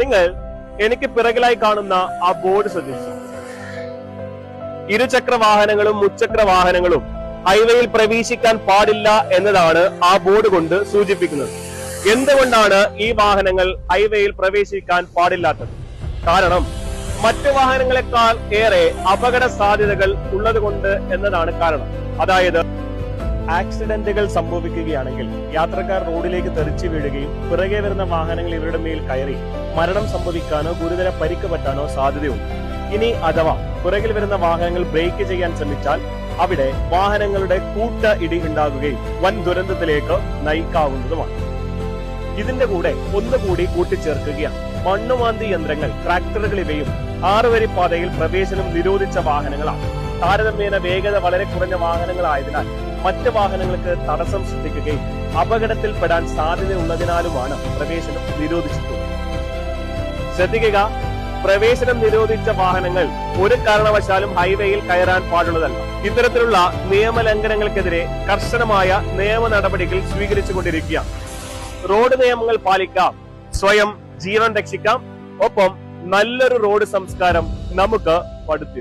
നിങ്ങൾ എനിക്ക് പിറകിലായി കാണുന്ന ആ ബോർഡ് ശ്രദ്ധിച്ചു. ഇരുചക്ര വാഹനങ്ങളും മുച്ചക്ര വാഹനങ്ങളും ഹൈവേയിൽ പ്രവേശിക്കാൻ പാടില്ല എന്നതാണ് ആ ബോർഡ് കൊണ്ട് സൂചിപ്പിക്കുന്നത്. എന്തുകൊണ്ടാണ് ഈ വാഹനങ്ങൾ ഹൈവേയിൽ പ്രവേശിക്കാൻ പാടില്ലാത്തത്? കാരണം മറ്റു വാഹനങ്ങളെക്കാൾ ഏറെ അപകട സാധ്യതകൾ ഉള്ളതുകൊണ്ട് എന്നതാണ് കാരണം. അതായത് ആക്സിഡന്റുകൾ സംഭവിക്കുകയാണെങ്കിൽ യാത്രക്കാർ റോഡിലേക്ക് തെറിച്ചു വീഴുകയും പിറകെ വരുന്ന വാഹനങ്ങൾ ഇവരുടെ മേൽ കയറി മരണം സംഭവിക്കാനോ ഗുരുതര പരിക്ക് പറ്റാനോ സാധ്യതയുണ്ട്. ഇനി അഥവാ പുറകിൽ വരുന്ന വാഹനങ്ങൾ ബ്രേക്ക് ചെയ്യാൻ ശ്രമിച്ചാൽ അവിടെ വാഹനങ്ങളുടെ കൂട്ട ഇടി ഉണ്ടാകുകയും വൻ ദുരന്തത്തിലേക്ക് നയിക്കാവുന്നതുമാണ്. ഇതിന്റെ കൂടെ ഒന്നുകൂടി കൂട്ടിച്ചേർക്കുകയാണ്. മണ്ണുമാന്തി യന്ത്രങ്ങൾ ട്രാക്ടറുകൾ ഇവയും ആറുവരി പാതയിൽ പ്രവേശനം നിരോധിച്ച വാഹനങ്ങളാണ്. താരതമ്യേന വേഗത വളരെ കുറഞ്ഞ വാഹനങ്ങളായതിനാൽ മറ്റ് വാഹനങ്ങൾക്ക് തടസ്സം സൃഷ്ടിക്കുകയും അപകടത്തിൽപ്പെടാൻ സാധ്യതയുള്ളതിനാലുമാണ് പ്രവേശനം നിരോധിച്ചിട്ടുള്ളത്. ശ്രദ്ധിക്കുക പ്രവേശനം നിരോധിച്ച വാഹനങ്ങൾ ഒരു കാരണവശാലും ഹൈവേയിൽ കയറാൻ പാടുള്ളതല്ല. ഇത്തരത്തിലുള്ള നിയമലംഘനങ്ങൾക്കെതിരെ കർശനമായ നിയമ നടപടികൾ സ്വീകരിച്ചുകൊണ്ടിരിക്കുകയാണ്. റോഡ് നിയമങ്ങൾ പാലിക്കാം സ്വയം ജീവൻ രക്ഷിക്കാം. ഒപ്പം നല്ലൊരു റോഡ് സംസ്കാരം നമുക്ക് പടുത്തുക